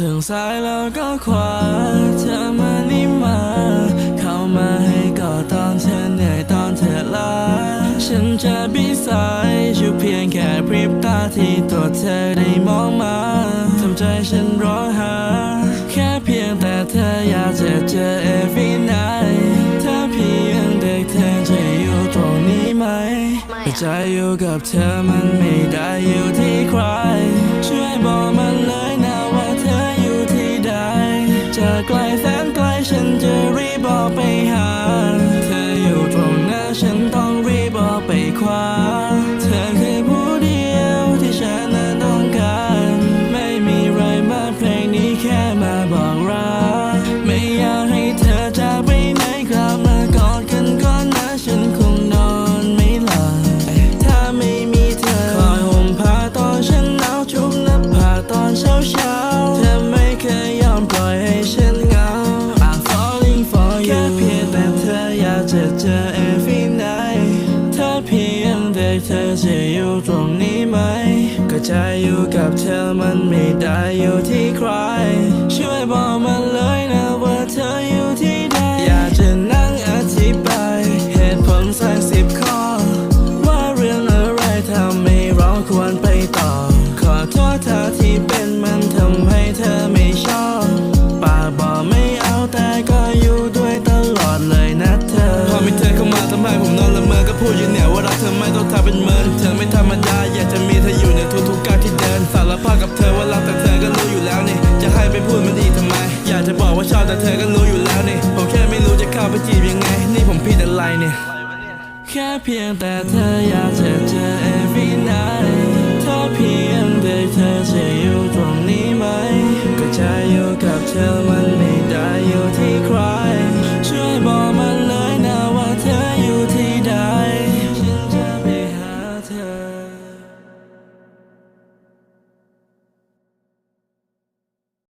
ถึงสายแล้วก็คว้าเธอมานี่มา เข้ามาให้กอดตอนเธอเหนื่อยตอนเธอล้าฉันจะบิสายชูเพียงแค่พริบตาที่ตัวเธอได้มองมาทำใจฉันร้องหา แค่เพียงแต่เธออยากจะเจอ every night ถ้าเพียงเด็กเธอจะอยู่ตรงนี้ไหมไม่อะใจอยู่กับเธอมันไม่ได้อยู่ที่ใคร ช่วยบอกมันเลย บอกไปหา เธออยู่ตรงหน้าฉันต้องรีบบอกไปคว้า จะเจอ every night ถ้าเพียงแต่เธอจะอยู่ตรงนี้ไหม ก็ใจอยู่กับเธอมันไม่ได้อยู่ที่ใคร ช่วยบอกมาเลยนะว่าเธออยู่ที่ใดอยากจะนั่งอธิบาย เหตุผลสักสิบข้อ เนี่ย แค่เพียงแต่เธออยากจะเจอเอง